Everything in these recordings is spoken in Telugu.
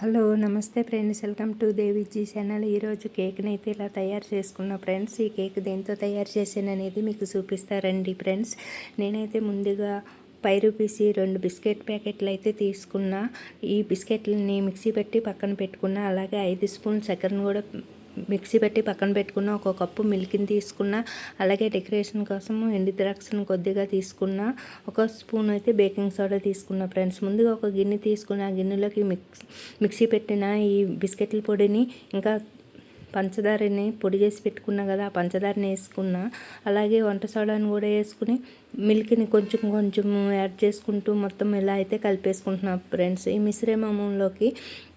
హలో నమస్తే friends. Welcome to Deviji channel. ఈరోజు కేక్ని అయితే ఇలా తయారు చేసుకున్న ఫ్రెండ్స్ ఈ కేక్ దేంతో తయారు చేసాను అనేది మీకు చూపిస్తారండి ఫ్రెండ్స్. నేనైతే ముందుగా ఫైవ్ రూపీస్ రెండు బిస్కెట్ ప్యాకెట్లు అయితే తీసుకున్నా. ఈ బిస్కెట్లని మిక్సీ పెట్టి పక్కన పెట్టుకున్నా. అలాగే ఐదు స్పూన్ చక్కెరను కూడా మిక్సీ పెట్టి పక్కన పెట్టుకున్న ఒక కప్పు మిల్క్ని తీసుకున్న అలాగే డెకరేషన్ కోసం ఎండి ద్రాక్షను కొద్దిగా తీసుకున్న ఒక స్పూన్ అయితే బేకింగ్ సోడా తీసుకున్న ఫ్రెండ్స్. ముందుగా ఒక గిన్నె తీసుకున్న ఆ గిన్నెలోకి మిక్స్ మిక్సీ పెట్టిన ఈ బిస్కెట్ల పొడిని ఇంకా పంచదారని పొడి చేసి పెట్టుకున్నా కదా ఆ పంచదారని వేసుకున్నా. అలాగే వంట సోడాని కూడా వేసుకుని మిల్క్ని కొంచెం కొంచెం యాడ్ చేసుకుంటూ మొత్తం ఇలా అయితే కలిపేసుకుంటున్నా ఫ్రెండ్స్. ఈ మిశ్రమంలోకి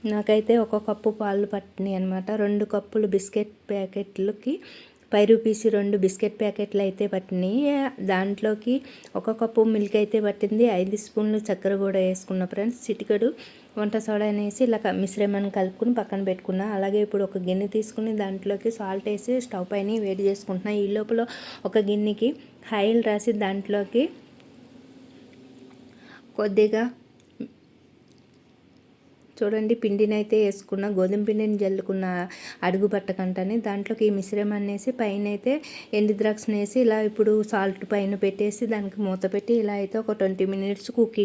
నాకైతే ఒక కప్పు పాలు పట్టినాయి అనమాట రెండు కప్పులు బిస్కెట్ ప్యాకెట్లకి ఫైవ్ రూపీస్ రెండు బిస్కెట్ ప్యాకెట్లు అయితే పట్టినాయి. దాంట్లోకి ఒక కప్పు మిల్క్ అయితే పట్టింది. ఐదు స్పూన్లు చక్కెర కూడా వేసుకున్న ఫ్రెండ్స్. చిటికడు వంట సోడా అనేసి ఇలా మిశ్రమాన్ని కలుపుకుని పక్కన పెట్టుకున్నా. అలాగే ఇప్పుడు ఒక గిన్నె తీసుకుని దాంట్లోకి సాల్ట్ వేసి స్టవ్ పైన వేడి చేసుకుంటున్నా. ఈ లోపల ఒక గిన్నెకి ఆయిల్ రాసి దాంట్లోకి కొద్దిగా చూడండి పిండిని అయితే వేసుకున్న గోధుమ పిండిని జల్లుకున్న అడుగు పట్టకంటని దాంట్లోకి ఈ మిశ్రమాన్ని వేసి పైన అయితే ఎండి ద్రాక్షను వేసి ఇలా ఇప్పుడు సాల్ట్ పైన పెట్టేసి దానికి మూత పెట్టి ఇలా అయితే ఒక ట్వంటీ మినిట్స్ కుక్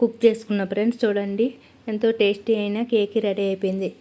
కుక్ చేసుకున్న ఫ్రెండ్స్ చూడండి ఎంతో టేస్టీ అయిన కేక్ రెడీ అయిపోయింది.